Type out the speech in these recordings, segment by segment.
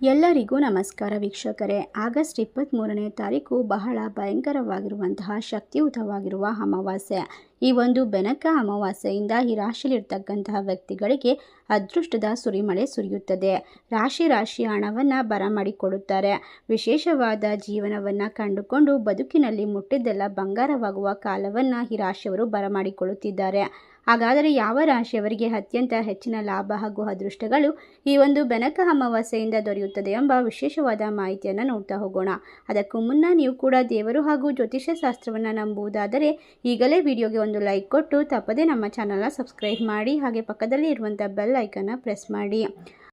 ಎಲ್ಲರಿಗೂ ನಮಸ್ಕಾರ ವೀಕ್ಷಕರೇ. ಆಗಸ್ಟ್ ಇಪ್ಪತ್ತ್ಮೂರನೇ ತಾರೀಕು ಬಹಳ ಭಯಂಕರವಾಗಿರುವಂತಹ ಶಕ್ತಿಯುತವಾಗಿರುವ ಅಮಾವಾಸ್ಯೆ. ಈ ಒಂದು ಬೆನಕ ಅಮಾವಾಸ್ಯೆಯಿಂದ ಈ ರಾಶಿಯಲ್ಲಿರ್ತಕ್ಕಂತಹ ವ್ಯಕ್ತಿಗಳಿಗೆ ಅದೃಷ್ಟದ ಸುರಿಮಳೆ ಸುರಿಯುತ್ತದೆ. ರಾಶಿ ರಾಶಿ ಹಣವನ್ನು ಬರಮಾಡಿಕೊಡುತ್ತಾರೆ ವಿಶೇಷವಾದ ಜೀವನವನ್ನು ಕಂಡುಕೊಂಡು ಬದುಕಿನಲ್ಲಿ ಮುಟ್ಟಿದ್ದೆಲ್ಲ ಬಂಗಾರವಾಗುವ ಕಾಲವನ್ನು ಈ ರಾಶಿಯವರು ಬರಮಾಡಿಕೊಳ್ಳುತ್ತಿದ್ದಾರೆ ಹಾಗಾದರೆ ಯಾವ ರಾಶಿಯವರಿಗೆ ಅತ್ಯಂತ ಹೆಚ್ಚಿನ ಲಾಭ ಹಾಗೂ ಅದೃಷ್ಟಗಳು ಈ ಒಂದು ಬೆನಕ ಅಮಾವಾಸ್ಯೆಯಿಂದ ದೊರೆಯುತ್ತದೆ ಎಂಬ ವಿಶೇಷವಾದ ಮಾಹಿತಿಯನ್ನು ನೋಡ್ತಾ ಹೋಗೋಣ. ಅದಕ್ಕೂ ಮುನ್ನ ನೀವು ಕೂಡ ದೇವರು ಹಾಗೂ ಜ್ಯೋತಿಷ್ಯ ಶಾಸ್ತ್ರವನ್ನು ನಂಬುವುದಾದರೆ ಈಗಲೇ ವಿಡಿಯೋಗೆ ಒಂದು ಲೈಕ್ ಕೊಟ್ಟು ತಪ್ಪದೇ ನಮ್ಮ ಚಾನಲ್ನ ಸಬ್ಸ್ಕ್ರೈಬ್ ಮಾಡಿ ಹಾಗೆ ಪಕ್ಕದಲ್ಲಿ ಇರುವಂಥ ಬೆಲ್ ಐಕನ್ನ ಪ್ರೆಸ್ ಮಾಡಿ.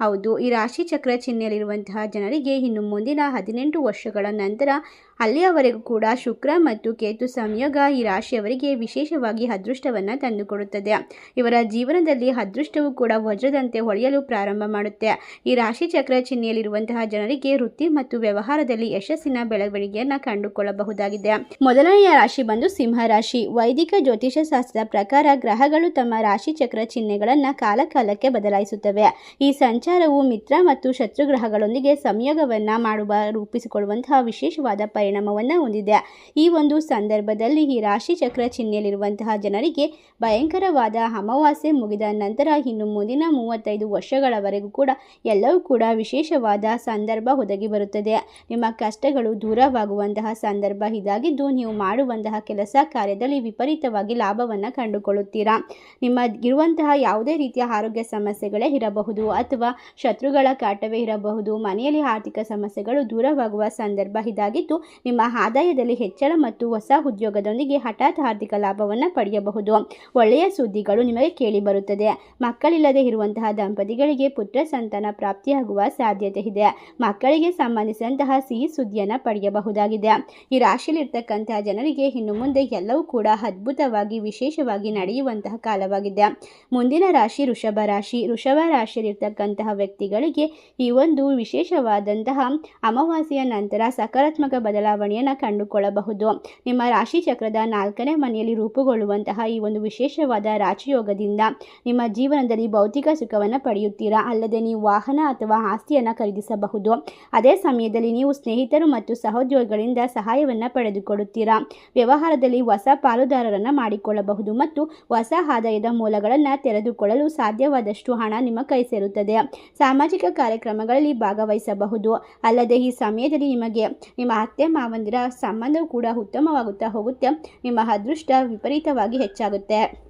ಹೌದು, ಈ ರಾಶಿ ಚಕ್ರ ಚಿಹ್ನೆಯಲ್ಲಿರುವಂತಹ ಜನರಿಗೆ ಇನ್ನು ಮುಂದಿನ ಹದಿನೆಂಟು ವರ್ಷಗಳ ನಂತರ ಅಲ್ಲಿಯವರೆಗೂ ಕೂಡ ಶುಕ್ರ ಮತ್ತು ಕೇತು ಸಂಯೋಗ ಈ ರಾಶಿಯವರಿಗೆ ವಿಶೇಷವಾಗಿ ಅದೃಷ್ಟವನ್ನು ತಂದುಕೊಡುತ್ತದೆ. ಇವರ ಜೀವನದಲ್ಲಿ ಅದೃಷ್ಟವು ಕೂಡ ವಜ್ರದಂತೆ ಹೊಳೆಯಲು ಪ್ರಾರಂಭ ಮಾಡುತ್ತೆ. ಈ ರಾಶಿ ಚಕ್ರ ಚಿಹ್ನೆಯಲ್ಲಿರುವಂತಹ ಜನರಿಗೆ ವೃತ್ತಿ ಮತ್ತು ವ್ಯವಹಾರದಲ್ಲಿ ಯಶಸ್ಸಿನ ಬೆಳವಣಿಗೆಯನ್ನು ಕಂಡುಕೊಳ್ಳಬಹುದಾಗಿದೆ. ಮೊದಲನೆಯ ರಾಶಿ ಬಂದು ಸಿಂಹ ರಾಶಿ. ವೈದಿಕ ಜ್ಯೋತಿಷ ಶಾಸ್ತ್ರದ ಪ್ರಕಾರ ಗ್ರಹಗಳು ತಮ್ಮ ರಾಶಿ ಚಕ್ರ ಚಿಹ್ನೆಗಳನ್ನು ಕಾಲಕಾಲಕ್ಕೆ ಬದಲಾಯಿಸುತ್ತವೆ. ಈ ಸಂಚಾರವು ಮಿತ್ರ ಮತ್ತು ಶತ್ರು ಗ್ರಹಗಳೊಂದಿಗೆ ಸಂಯೋಗವನ್ನ ಮಾಡುವ, ರೂಪಿಸಿಕೊಳ್ಳುವಂತಹ ವಿಶೇಷವಾದ ಪರಿಣಾಮವನ್ನು ಹೊಂದಿದೆ. ಈ ಒಂದು ಸಂದರ್ಭದಲ್ಲಿ ಈ ರಾಶಿ ಚಕ್ರ ಚಿಹ್ನೆಯಲ್ಲಿರುವಂತಹ ಜನರಿಗೆ ಭಯಂಕರವಾದ ಅಮಾವಾಸ್ಯೆ ಮುಗಿದ ನಂತರ ಇನ್ನು ಮುಂದಿನ ಮೂವತ್ತೈದು ವರ್ಷಗಳವರೆಗೂ ಕೂಡ ಎಲ್ಲವೂ ಕೂಡ ವಿಶೇಷವಾದ ಸಂದರ್ಭ ಒದಗಿ ಬರುತ್ತದೆ. ನಿಮ್ಮ ಕಷ್ಟಗಳು ದೂರವಾಗುವಂತಹ ಸಂದರ್ಭ ಇದಾಗಿದ್ದು ನೀವು ಮಾಡುವಂತಹ ಕೆಲಸ ಕಾರ್ಯದಲ್ಲಿ ವಿಪರೀತವಾಗಿ ಲಾಭವನ್ನು ಕಂಡುಕೊಳ್ಳುತ್ತೀರಾ? ನಿಮ್ಮ ಇರುವಂತಹ ಯಾವುದೇ ರೀತಿಯ ಆರೋಗ್ಯ ಸಮಸ್ಯೆಗಳೇ ಇರಬಹುದು ಅಥವಾ ಶತ್ರುಗಳ ಕಾಟವೇ ಇರಬಹುದು. ಮನೆಯಲ್ಲಿ ಆರ್ಥಿಕ ಸಮಸ್ಯೆಗಳು ದೂರವಾಗುವ ಸಂದರ್ಭ ಇದಾಗಿದ್ದು, ನಿಮ್ಮ ಆದಾಯದಲ್ಲಿ ಹೆಚ್ಚಳ ಮತ್ತು ಹೊಸ ಉದ್ಯೋಗದೊಂದಿಗೆ ಹಠಾತ್ ಆರ್ಥಿಕ ಲಾಭವನ್ನು ಪಡೆಯಬಹುದು. ಒಳ್ಳೆಯ ಸುದ್ದಿಗಳು ನಿಮಗೆ ಕೇಳಿ ಬರುತ್ತದೆ. ಮಕ್ಕಳಿಲ್ಲದೆ ಇರುವಂತಹ ದಂಪತಿಗಳಿಗೆ ಪುತ್ರ ಸಂತಾನ ಪ್ರಾಪ್ತಿಯಾಗುವ ಸಾಧ್ಯತೆ ಇದೆ. ಮಕ್ಕಳಿಗೆ ಸಂಬಂಧಿಸಿದಂತಹ ಸಿಹಿ ಸುದ್ದಿಯನ್ನು ಪಡೆಯಬಹುದಾಗಿದೆ. ಈ ರಾಶಿಯಲ್ಲಿರ್ತಕ್ಕಂತಹ ಜನರಿಗೆ ಇನ್ನು ಮುಂದೆ ಎಲ್ಲವೂ ಕೂಡ ಅದ್ಭುತವಾಗಿ, ವಿಶೇಷವಾಗಿ ನಡೆಯುವಂತಹ ಕಾಲವಾಗಿದೆ. ಮುಂದಿನ ರಾಶಿ ವೃಷಭ ರಾಶಿ. ವೃಷಭ ರಾಶಿಯಲ್ಲಿರ್ತಕ್ಕಂತಹ ವ್ಯಕ್ತಿಗಳಿಗೆ ಈ ಒಂದು ವಿಶೇಷವಾದಂತಹ ಅಮಾವಾಸ್ಯೆಯ ನಂತರ ಸಕಾರಾತ್ಮಕ ಬದಲಾವಣೆಯನ್ನು ಕಂಡುಕೊಳ್ಳಬಹುದು. ನಿಮ್ಮ ರಾಶಿ ಚಕ್ರದ ನಾಲ್ಕನೇ ಮನೆಯಲ್ಲಿ ರೂಪುಗೊಳ್ಳುವಂತಹ ಈ ಒಂದು ವಿಶೇಷವಾದ ರಾಜಯೋಗದಿಂದ ನಿಮ್ಮ ಜೀವನದಲ್ಲಿ ಭೌತಿಕ ಸುಖವನ್ನು ಪಡೆಯುತ್ತೀರಾ? ಅಲ್ಲದೆ ನೀವು ವಾಹನ ಅಥವಾ ಆಸ್ತಿಯನ್ನು ಖರೀದಿಸಬಹುದು. ಅದೇ ಸಮಯದಲ್ಲಿ ನೀವು ಸ್ನೇಹಿತರು ಮತ್ತು ಸಹೋದ್ಯೋಗಿಗಳಿಂದ ಸಹಾಯವನ್ನು ಪಡೆದುಕೊಳ್ಳುತ್ತೀರಾ? ವ್ಯವಹಾರದಲ್ಲಿ ಹೊಸ ಪಾಲುದಾರರನ್ನು ಮಾಡಿಕೊಳ್ಳಬಹುದು ಮತ್ತು ಹೊಸ ಆದಾಯದ ಮೂಲಗಳನ್ನು ತೆರೆದುಕೊಳ್ಳಲು ಸಾಧ್ಯವಾದಷ್ಟು ಹಣ ನಿಮ್ಮ ಕೈ ಸೇರುತ್ತದೆ. ಸಾಮಾಜಿಕ ಕಾರ್ಯಕ್ರಮಗಳಲ್ಲಿ ಭಾಗವಹಿಸಬಹುದು. ಅಲ್ಲದೆ ಈ ಸಮಯದಲ್ಲಿ ನಿಮಗೆ ನಿಮ್ಮ ಅತ್ತೆ, ಮಾವಂದಿರ ಸಂಬಂಧವು ಕೂಡ ಉತ್ತಮವಾಗುತ್ತಾ ಹೋಗುತ್ತೆ. ನಿಮ್ಮ ಅದೃಷ್ಟ ವಿಪರೀತವಾಗಿ ಹೆಚ್ಚಾಗುತ್ತೆ.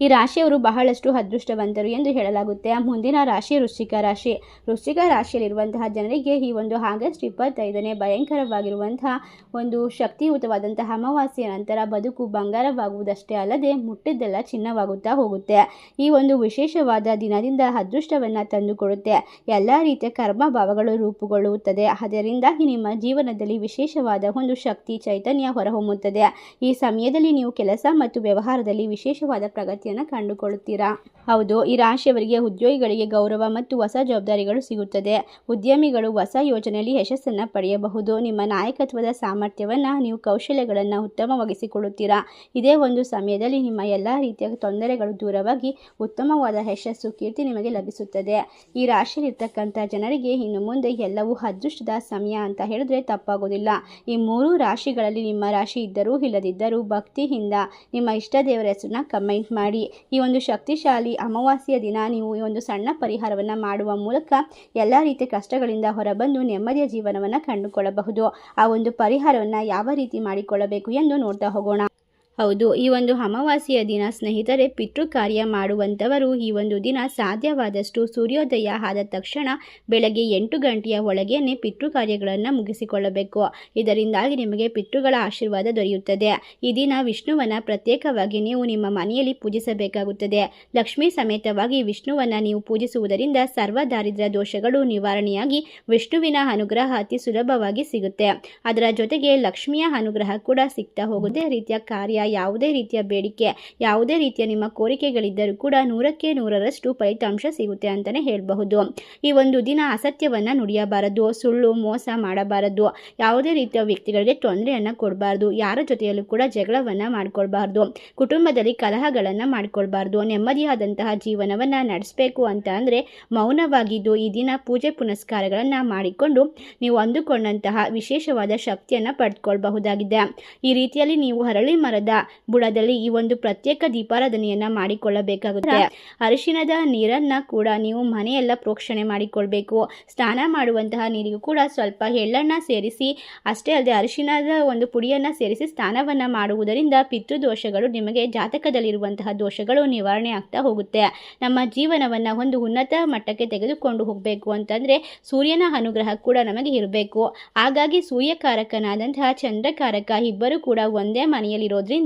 ಈ ರಾಶಿಯವರು ಬಹಳಷ್ಟು ಅದೃಷ್ಟವಂತರು ಎಂದು ಹೇಳಲಾಗುತ್ತೆ. ಮುಂದಿನ ರಾಶಿ ವೃಶ್ಚಿಕ ರಾಶಿ. ವೃಶ್ಚಿಕ ರಾಶಿಯಲ್ಲಿರುವಂತಹ ಜನರಿಗೆ ಈ ಒಂದು ಆಗಸ್ಟ್ ಇಪ್ಪತ್ತೈದನೇ ಭಯಂಕರವಾಗಿರುವಂತಹ ಒಂದು ಶಕ್ತಿಯುತವಾದಂತಹ ಅಮಾವಾಸ್ಯೆಯ ನಂತರ ಬದುಕು ಬಂಗಾರವಾಗುವುದಷ್ಟೇ ಅಲ್ಲದೆ ಮುಟ್ಟಿದ್ದೆಲ್ಲ ಚಿನ್ನವಾಗುತ್ತಾ ಹೋಗುತ್ತೆ. ಈ ಒಂದು ವಿಶೇಷವಾದ ದಿನದಿಂದ ಅದೃಷ್ಟವನ್ನು ತಂದುಕೊಡುತ್ತೆ. ಎಲ್ಲ ರೀತಿಯ ಕರ್ಮ ಭಾವಗಳು ರೂಪುಗೊಳ್ಳುತ್ತದೆ. ಅದರಿಂದಾಗಿ ನಿಮ್ಮ ಜೀವನದಲ್ಲಿ ವಿಶೇಷವಾದ ಒಂದು ಶಕ್ತಿ ಚೈತನ್ಯ ಹೊರಹೊಮ್ಮುತ್ತದೆ. ಈ ಸಮಯದಲ್ಲಿ ನೀವು ಕೆಲಸ ಮತ್ತು ವ್ಯವಹಾರದಲ್ಲಿ ವಿಶೇಷವಾದ ಪ್ರಗತಿಯನ್ನು ಕಂಡುಕೊಳ್ಳುತ್ತೀರಾ? ಹೌದು, ಈ ರಾಶಿಯವರಿಗೆ ಉದ್ಯೋಗಿಗಳಿಗೆ ಗೌರವ ಮತ್ತು ಹೊಸ ಜವಾಬ್ದಾರಿಗಳು ಸಿಗುತ್ತದೆ. ಉದ್ಯಮಿಗಳು ಹೊಸ ಯೋಜನೆಯಲ್ಲಿ ಯಶಸ್ಸನ್ನು ಪಡೆಯಬಹುದು. ನಿಮ್ಮ ನಾಯಕತ್ವದ ಸಾಮರ್ಥ್ಯವನ್ನು ನೀವು ಕೌಶಲ್ಯಗಳನ್ನು ಉತ್ತಮವಾಗಿಸಿಕೊಳ್ಳುತ್ತೀರಾ? ಇದೇ ಒಂದು ಸಮಯದಲ್ಲಿ ನಿಮ್ಮ ಎಲ್ಲ ರೀತಿಯ ತೊಂದರೆಗಳು ದೂರವಾಗಿ ಉತ್ತಮವಾದ ಯಶಸ್ಸು ಕೀರ್ತಿ ನಿಮಗೆ ಲಭಿಸುತ್ತದೆ. ಈ ರಾಶಿಯಲ್ಲಿರ್ತಕ್ಕಂಥ ಜನರಿಗೆ ಇನ್ನು ಮುಂದೆ ಎಲ್ಲವೂ ಅದೃಷ್ಟದ ಸಮಯ ಅಂತ ಹೇಳಿದ್ರೆ ತಪ್ಪಾಗೋದಿಲ್ಲ. ಈ ಮೂರು ರಾಶಿಗಳಲ್ಲಿ ನಿಮ್ಮ ರಾಶಿ ಇದ್ದರೂ ಇಲ್ಲದಿದ್ದರೂ ಭಕ್ತಿಯಿಂದ ನಿಮ್ಮ ಇಷ್ಟ ದೇವರ ಹೆಸರನ್ನ ಕಮೆಂಟ್ ಮಾಡಿ. ಈ ಒಂದು ಶಕ್ತಿಶಾಲಿ, ಅಮಾವಾಸ್ಯೆಯ ದಿನ ನೀವು ಈ ಒಂದು ಸಣ್ಣ ಪರಿಹಾರವನ್ನು ಮಾಡುವ ಮೂಲಕ ಎಲ್ಲ ರೀತಿಯ ಕಷ್ಟಗಳಿಂದ ಹೊರಬಂದು ನೆಮ್ಮದಿಯ ಜೀವನವನ್ನು ಕಂಡುಕೊಳ್ಳಬಹುದು. ಆ ಒಂದು ಪರಿಹಾರವನ್ನು ಯಾವ ರೀತಿ ಮಾಡಿಕೊಳ್ಳಬೇಕು ಎಂದು ನೋಡ್ತಾ ಹೋಗೋಣ. ಹೌದು, ಈ ಒಂದು ಅಮಾವಾಸ್ಯೆಯ ದಿನ ಸ್ನೇಹಿತರೆ, ಪಿತೃ ಕಾರ್ಯ ಮಾಡುವಂಥವರು ಈ ಒಂದು ದಿನ ಸಾಧ್ಯವಾದಷ್ಟು ಸೂರ್ಯೋದಯ ಆದ ತಕ್ಷಣ ಬೆಳಗ್ಗೆ ಎಂಟು ಗಂಟೆಯ ಒಳಗೇನೆ ಪಿತೃ ಕಾರ್ಯಗಳನ್ನು ಮುಗಿಸಿಕೊಳ್ಳಬೇಕು. ಇದರಿಂದಾಗಿ ನಿಮಗೆ ಪಿತೃಗಳ ಆಶೀರ್ವಾದ ದೊರೆಯುತ್ತದೆ. ಈ ದಿನ ವಿಷ್ಣುವನ್ನ ಪ್ರತ್ಯೇಕವಾಗಿ ನೀವು ನಿಮ್ಮ ಮನೆಯಲ್ಲಿ ಪೂಜಿಸಬೇಕಾಗುತ್ತದೆ. ಲಕ್ಷ್ಮೀ ಸಮೇತವಾಗಿ ವಿಷ್ಣುವನ್ನ ನೀವು ಪೂಜಿಸುವುದರಿಂದ ಸರ್ವ ದಾರಿದ್ರ್ಯ ದೋಷಗಳು ನಿವಾರಣೆಯಾಗಿ ವಿಷ್ಣುವಿನ ಅನುಗ್ರಹ ಅತಿ ಸುಲಭವಾಗಿ ಸಿಗುತ್ತೆ. ಅದರ ಜೊತೆಗೆ ಲಕ್ಷ್ಮಿಯ ಅನುಗ್ರಹ ಕೂಡ ಸಿಗ್ತಾ ಹೋಗುತ್ತೆ. ರೀತಿಯ ಕಾರ್ಯ ಯಾವುದೇ ರೀತಿಯ ಬೇಡಿಕೆ, ಯಾವುದೇ ರೀತಿಯ ನಿಮ್ಮ ಕೋರಿಕೆಗಳಿದ್ದರೂ ಕೂಡ ನೂರಕ್ಕೆ ನೂರರಷ್ಟು ಫಲಿತಾಂಶ ಸಿಗುತ್ತೆ ಅಂತಲೇ ಹೇಳಬಹುದು. ಈ ಒಂದು ದಿನ ಅಸತ್ಯವನ್ನು ನುಡಿಯಬಾರದು, ಸುಳ್ಳು, ಮೋಸ ಮಾಡಬಾರದು, ಯಾವುದೇ ರೀತಿಯ ವ್ಯಕ್ತಿಗಳಿಗೆ ತೊಂದರೆಯನ್ನು ಕೊಡಬಾರ್ದು, ಯಾರ ಜೊತೆಯಲ್ಲೂ ಕೂಡ ಜಗಳವನ್ನು ಮಾಡ್ಕೊಳ್ಬಾರ್ದು, ಕುಟುಂಬದಲ್ಲಿ ಕಲಹಗಳನ್ನು ಮಾಡ್ಕೊಳ್ಬಾರ್ದು, ನೆಮ್ಮದಿಯಾದಂತಹ ಜೀವನವನ್ನು ನಡೆಸಬೇಕು ಅಂತ ಅಂದರೆ ಮೌನವಾಗಿದ್ದು ಈ ದಿನ ಪೂಜೆ ಪುನಸ್ಕಾರಗಳನ್ನು ಮಾಡಿಕೊಂಡು ನೀವು ಅಂದುಕೊಂಡಂತಹ ವಿಶೇಷವಾದ ಶಕ್ತಿಯನ್ನು ಪಡೆದುಕೊಳ್ಬಹುದಾಗಿದೆ ಈ ರೀತಿಯಲ್ಲಿ ನೀವು ಹರಳಿ ಮರದ ಬುಡದಲ್ಲಿ ಈ ಒಂದು ಪ್ರತ್ಯೇಕ ದೀಪಾರಾಧನೆಯನ್ನ ಮಾಡಿಕೊಳ್ಳಬೇಕಾಗುತ್ತೆ. ಅರಿಶಿಣದ ನೀರನ್ನ ಕೂಡ ನೀವು ಮನೆಯೆಲ್ಲ ಪ್ರೋಕ್ಷಣೆ ಮಾಡಿಕೊಳ್ಬೇಕು. ಸ್ನಾನ ಮಾಡುವಂತಹ ನೀರಿಗೂ ಕೂಡ ಸ್ವಲ್ಪ ಎಳ್ಳನ್ನ ಸೇರಿಸಿ, ಅಷ್ಟೇ ಅಲ್ಲದೆ ಅರಿಶಿಣದ ಒಂದು ಪುಡಿಯನ್ನ ಸೇರಿಸಿ ಸ್ನಾನವನ್ನ ಮಾಡುವುದರಿಂದ ಪಿತೃದೋಷಗಳು ನಿಮಗೆ ಜಾತಕದಲ್ಲಿರುವಂತಹ ದೋಷಗಳು ನಿವಾರಣೆ ಆಗ್ತಾ ಹೋಗುತ್ತೆ. ನಮ್ಮ ಜೀವನವನ್ನ ಒಂದು ಉನ್ನತ ಮಟ್ಟಕ್ಕೆ ತೆಗೆದುಕೊಂಡು ಹೋಗಬೇಕು ಅಂತಂದ್ರೆ ಸೂರ್ಯನ ಅನುಗ್ರಹ ಕೂಡ ನಮಗೆ ಇರಬೇಕು. ಹಾಗಾಗಿ ಸೂರ್ಯಕಾರಕನಾದಂತಹ ಚಂದ್ರಕಾರಕ ಇಬ್ಬರು ಕೂಡ ಒಂದೇ ಮನೆಯಲ್ಲಿರೋದ್ರಿಂದ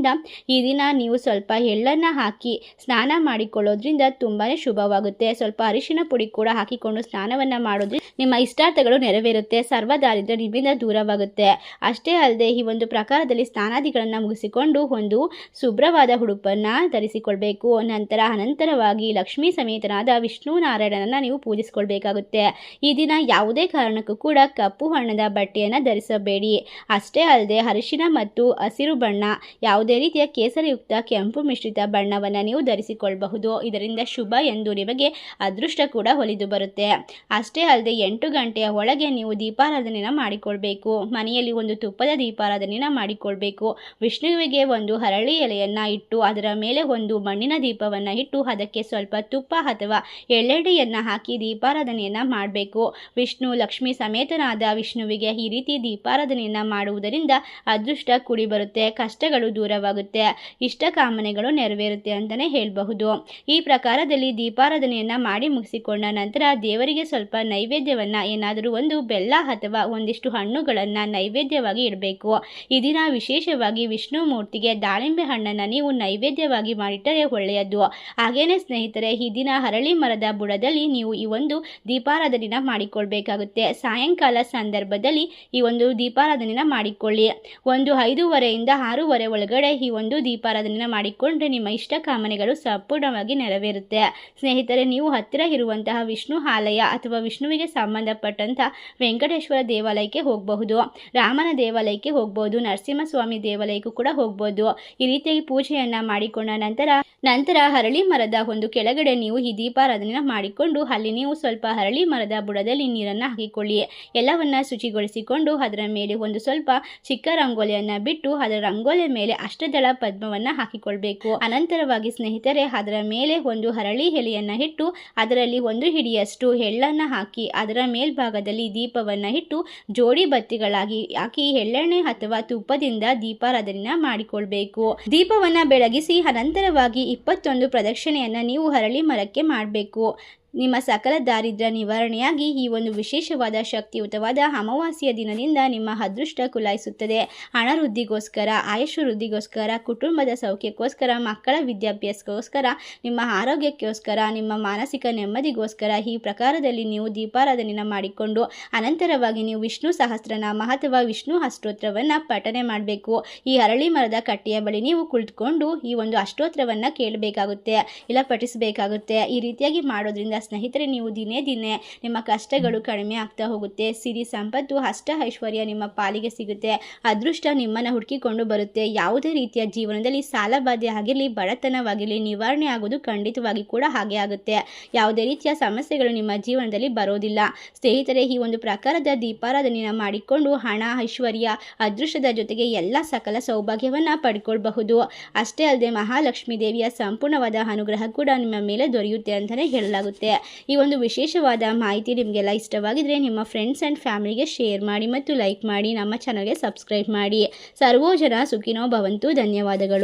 ಈ ದಿನ ನೀವು ಸ್ವಲ್ಪ ಎಳ್ಳನ್ನು ಹಾಕಿ ಸ್ನಾನ ಮಾಡಿಕೊಳ್ಳೋದ್ರಿಂದ ತುಂಬಾ ಶುಭವಾಗುತ್ತೆ. ಸ್ವಲ್ಪ ಅರಿಶಿನ ಪುಡಿ ಕೂಡ ಹಾಕಿಕೊಂಡು ಸ್ನಾನವನ್ನು ಮಾಡೋದ್ರಿಂದ ನಿಮ್ಮ ಇಷ್ಟಾರ್ಥಗಳು ನೆರವೇರುತ್ತೆ. ಸರ್ವ ದಾರಿದ್ರ್ಯ ನಿಮ್ಮಿಂದ ದೂರವಾಗುತ್ತೆ. ಅಷ್ಟೇ ಅಲ್ಲದೆ ಈ ಒಂದು ಪ್ರಕಾರದಲ್ಲಿ ಸ್ನಾನಾದಿಗಳನ್ನು ಮುಗಿಸಿಕೊಂಡು ಒಂದು ಶುಭ್ರವಾದ ಉಡುಪನ್ನು ಧರಿಸಿಕೊಳ್ಬೇಕು. ನಂತರ ಅನಂತರವಾಗಿ ಲಕ್ಷ್ಮೀ ಸಮೇತನಾದ ವಿಷ್ಣು ನಾರಾಯಣನನ್ನು ನೀವು ಪೂಜಿಸಿಕೊಳ್ಬೇಕಾಗುತ್ತೆ. ಈ ದಿನ ಯಾವುದೇ ಕಾರಣಕ್ಕೂ ಕೂಡ ಕಪ್ಪು ಬಣ್ಣದ ಬಟ್ಟೆಯನ್ನು ಧರಿಸಬೇಡಿ. ಅಷ್ಟೇ ಅಲ್ಲದೆ ಅರಿಶಿನ ಮತ್ತು ಹಸಿರು ಬಣ್ಣ ಯಾವುದೇ ರೀತಿಯ ಕೇಸರಿಯುಕ್ತ, ಕೆಂಪು ಮಿಶ್ರಿತ ಬಣ್ಣವನ್ನು ನೀವು ಧರಿಸಿಕೊಳ್ಳಬಹುದು ಇದರಿಂದ ಶುಭ ಎಂದು ನಿಮಗೆ ಅದೃಷ್ಟ ಕೂಡ ಹೊಲಿದು ಬರುತ್ತೆ. ಅಷ್ಟೇ ಅಲ್ಲದೆ ಎಂಟು ಗಂಟೆಯ ಒಳಗೆ ನೀವು ದೀಪಾರಾಧನೆಯನ್ನು ಮಾಡಿಕೊಳ್ಬೇಕು. ಮನೆಯಲ್ಲಿ ಒಂದು ತುಪ್ಪದ ದೀಪಾರಾಧನೆಯನ್ನು ಮಾಡಿಕೊಳ್ಬೇಕು. ವಿಷ್ಣುವಿಗೆ ಒಂದು ಹರಳಿ ಎಲೆಯನ್ನು ಇಟ್ಟು, ಅದರ ಮೇಲೆ ಒಂದು ಮಣ್ಣಿನ ದೀಪವನ್ನು ಇಟ್ಟು, ಅದಕ್ಕೆ ಸ್ವಲ್ಪ ತುಪ್ಪ ಅಥವಾ ಎಳ್ಳೆಡೆಯನ್ನು ಹಾಕಿ ದೀಪಾರಾಧನೆಯನ್ನು ಮಾಡಬೇಕು. ವಿಷ್ಣು, ಲಕ್ಷ್ಮಿ ಸಮೇತನಾದ ವಿಷ್ಣುವಿಗೆ ಈ ರೀತಿ ದೀಪಾರಾಧನೆಯನ್ನು ಮಾಡುವುದರಿಂದ ಅದೃಷ್ಟ ಕೂಡಿ ಬರುತ್ತೆ ಕಷ್ಟಗಳು ದೂರವಾಗುತ್ತೆ. ಇಷ್ಟ ಕಾಮನೆಗಳು ನೆರವೇರುತ್ತೆ ಅಂತಲೇ ಹೇಳಬಹುದು. ಈ ಪ್ರಕಾರದಲ್ಲಿ ದೀಪಾರಾಧನೆಯನ್ನು ಮಾಡಿ ಮುಗಿಸಿಕೊಂಡ ನಂತರ ದೇವರಿಗೆ ಸ್ವಲ್ಪ ನೈವೇದ್ಯವನ್ನು, ಏನಾದರೂ ಒಂದು ಬೆಲ್ಲ ಅಥವಾ ಒಂದಿಷ್ಟು ಹಣ್ಣುಗಳನ್ನು ನೈವೇದ್ಯವಾಗಿ ಇಡಬೇಕು. ಈ ದಿನ ವಿಶೇಷವಾಗಿ ವಿಷ್ಣು ಮೂರ್ತಿಗೆ ದಾಳಿಂಬೆ ಹಣ್ಣನ್ನು ನೀವು ನೈವೇದ್ಯವಾಗಿ ಮಾಡಿಟ್ಟರೆ ಒಳ್ಳೆಯದು. ಹಾಗೇನೆ ಸ್ನೇಹಿತರೆ, ಈ ದಿನ ಹರಳಿ ಮರದ ಬುಡದಲ್ಲಿ ನೀವು ಈ ಒಂದು ದೀಪಾರಾಧನೆನ ಮಾಡಿಕೊಳ್ಬೇಕಾಗುತ್ತೆ. ಸಾಯಂಕಾಲ ಸಂದರ್ಭದಲ್ಲಿ ಈ ಒಂದು ದೀಪಾರಾಧನೆನ ಮಾಡಿಕೊಳ್ಳಿ. ಒಂದು ಐದೂವರೆಯಿಂದ ಆರೂವರೆ ಒಳಗಡೆ ಈ ಒಂದು ದೀಪಾರಾಧನೆಯನ್ನು ಮಾಡಿಕೊಂಡ್ರೆ ನಿಮ್ಮ ಇಷ್ಟ ಕಾಮನೆಗಳು ಸಂಪೂರ್ಣವಾಗಿ ನೆರವೇರುತ್ತೆ. ಸ್ನೇಹಿತರೆ, ನೀವು ಹತ್ತಿರ ಇರುವಂತಹ ವಿಷ್ಣು ಆಲಯ ಅಥವಾ ವಿಷ್ಣುವಿಗೆ ಸಂಬಂಧಪಟ್ಟಂತಹ ವೆಂಕಟೇಶ್ವರ ದೇವಾಲಯಕ್ಕೆ ಹೋಗಬಹುದು. ರಾಮನ ದೇವಾಲಯಕ್ಕೆ ಹೋಗ್ಬೋದು ನರಸಿಂಹಸ್ವಾಮಿ ದೇವಾಲಯಕ್ಕೂ ಕೂಡ ಹೋಗಬಹುದು. ಈ ರೀತಿಯಾಗಿ ಪೂಜೆಯನ್ನು ಮಾಡಿಕೊಂಡ ನಂತರ ನಂತರ ಹರಳಿ ಮರದ ಒಂದು ಕೆಳಗಡೆ ನೀವು ಈ ದೀಪಾರಾಧನೆ ಮಾಡಿಕೊಂಡು ಅಲ್ಲಿ ನೀವು ಸ್ವಲ್ಪ ಹರಳಿ ಮರದ ಬುಡದಲ್ಲಿ ನೀರನ್ನು ಹಾಕಿಕೊಳ್ಳಿ. ಎಲ್ಲವನ್ನ ಶುಚಿಗೊಳಿಸಿಕೊಂಡು ಅದರ ಮೇಲೆ ಒಂದು ಸ್ವಲ್ಪ ಚಿಕ್ಕ ರಂಗೋಲಿಯನ್ನು ಬಿಟ್ಟು ಅದರ ರಂಗೋಲಿಯ ಮೇಲೆ ಅಷ್ಟದಳ ಪದ್ಮವನ್ನು ಹಾಕಿಕೊಳ್ಬೇಕು. ಅನಂತರವಾಗಿ ಸ್ನೇಹಿತರೆ, ಅದರ ಮೇಲೆ ಒಂದು ಹರಳಿ ಎಲೆಯನ್ನು ಇಟ್ಟು, ಅದರಲ್ಲಿ ಒಂದು ಹಿಡಿಯಷ್ಟು ಎಳ್ಳನ್ನು ಹಾಕಿ, ಅದರ ಮೇಲ್ಭಾಗದಲ್ಲಿ ದೀಪವನ್ನು ಇಟ್ಟು, ಜೋಡಿ ಬತ್ತಿಗಳಾಗಿ ಹಾಕಿ, ಎಳ್ಳೆಣ್ಣೆ ಅಥವಾ ತುಪ್ಪದಿಂದ ದೀಪಾರಾಧನೆನ ಮಾಡಿಕೊಳ್ಬೇಕು. ದೀಪವನ್ನ ಬೆಳಗಿಸಿ, ಅನಂತರವಾಗಿ ಇಪ್ಪತ್ತೊಂದು ಪ್ರದಕ್ಷಿಣೆಯನ್ನು ನೀವು ಹರಳಿ ಮರಕ್ಕೆ ಮಾಡಬೇಕು. ನಿಮ್ಮ ಸಕಲ ದಾರಿದ್ರ್ಯ ನಿವಾರಣೆಯಾಗಿ ಈ ಒಂದು ವಿಶೇಷವಾದ ಶಕ್ತಿಯುತವಾದ ಅಮಾವಾಸ್ಯ ದಿನದಿಂದ ನಿಮ್ಮ ಅದೃಷ್ಟ ಕುಲಾಯಿಸುತ್ತದೆ. ಹಣ ವೃದ್ಧಿಗೋಸ್ಕರ ಆಯುಷ್ ವೃದ್ಧಿಗೋಸ್ಕರ, ಕುಟುಂಬದ ಸೌಖ್ಯಕ್ಕೋಸ್ಕರ, ಮಕ್ಕಳ ವಿದ್ಯಾಭ್ಯಾಸಕ್ಕೋಸ್ಕರ, ನಿಮ್ಮ ಆರೋಗ್ಯಕ್ಕೋಸ್ಕರ, ನಿಮ್ಮ ಮಾನಸಿಕ ನೆಮ್ಮದಿಗೋಸ್ಕರ ಈ ಪ್ರಕಾರದಲ್ಲಿ ನೀವು ದೀಪಾರಾಧನೆಯನ್ನು ಮಾಡಿಕೊಂಡು ಅನಂತರವಾಗಿ ನೀವು ವಿಷ್ಣು ಸಹಸ್ರನಾಮ ಅಥವಾ ವಿಷ್ಣು ಅಷ್ಟೋತ್ರವನ್ನು ಪಠನೆ ಮಾಡಬೇಕು. ಈ ಅರಳಿ ಮರದ ಕಟ್ಟೆಯ ಬಳಿ ನೀವು ಕುಳಿತುಕೊಂಡು ಈ ಒಂದು ಅಷ್ಟೋತ್ರವನ್ನು ಕೇಳಬೇಕಾಗುತ್ತೆ ಇಲ್ಲ ಪಠಿಸಬೇಕಾಗುತ್ತೆ ಈ ರೀತಿಯಾಗಿ ಮಾಡೋದ್ರಿಂದ ಸ್ನೇಹಿತರೆ, ನೀವು ದಿನೇ ದಿನೇ ನಿಮ್ಮ ಕಷ್ಟಗಳು ಕಡಿಮೆ ಆಗ್ತಾ ಹೋಗುತ್ತೆ. ಸಿರಿ ಸಂಪತ್ತು, ಅಷ್ಟ ಐಶ್ವರ್ಯ ನಿಮ್ಮ ಪಾಲಿಗೆ ಸಿಗುತ್ತೆ. ಅದೃಷ್ಟ ನಿಮ್ಮನ್ನು ಹುಡುಕಿಕೊಂಡು ಬರುತ್ತೆ. ಯಾವುದೇ ರೀತಿಯ ಜೀವನದಲ್ಲಿ ಸಾಲಬಾಧೆ ಆಗಿರಲಿ, ಬಡತನವಾಗಿರಲಿ, ನಿವಾರಣೆ ಆಗೋದು ಖಂಡಿತವಾಗಿ ಕೂಡ ಹಾಗೆ ಆಗುತ್ತೆ. ಯಾವುದೇ ರೀತಿಯ ಸಮಸ್ಯೆಗಳು ನಿಮ್ಮ ಜೀವನದಲ್ಲಿ ಬರೋದಿಲ್ಲ. ಸ್ನೇಹಿತರೆ, ಈ ಒಂದು ಪ್ರಕಾರದ ದೀಪಾರಾಧನೆಯನ್ನು ಮಾಡಿಕೊಂಡು ಹಣ, ಐಶ್ವರ್ಯ, ಅದೃಷ್ಟದ ಜೊತೆಗೆ ಎಲ್ಲ ಸಕಲ ಸೌಭಾಗ್ಯವನ್ನು ಪಡ್ಕೊಳ್ಬಹುದು. ಅಷ್ಟೇ ಅಲ್ಲದೆ ಮಹಾಲಕ್ಷ್ಮೀ ದೇವಿಯ ಸಂಪೂರ್ಣವಾದ ಅನುಗ್ರಹ ಕೂಡ ನಿಮ್ಮ ಮೇಲೆ ದೊರೆಯುತ್ತೆ ಅಂತಲೇ ಹೇಳಲಾಗುತ್ತೆ. ಈ ಒಂದು ವಿಶೇಷವಾದ ಮಾಹಿತಿ ನಿಮಗೆಲ್ಲ ಇಷ್ಟವಾಗಿದ್ದರೆ ನಿಮ್ಮ ಫ್ರೆಂಡ್ಸ್ ಆ್ಯಂಡ್ ಫ್ಯಾಮಿಲಿಗೆ ಶೇರ್ ಮಾಡಿ ಮತ್ತು ಲೈಕ್ ಮಾಡಿ ನಮ್ಮ ಚಾನಲ್ಗೆ ಸಬ್ಸ್ಕ್ರೈಬ್ ಮಾಡಿ. ಸರ್ವೋ ಜನ ಸುಖಿನೋ ಭವಂತು. ಧನ್ಯವಾದಗಳು.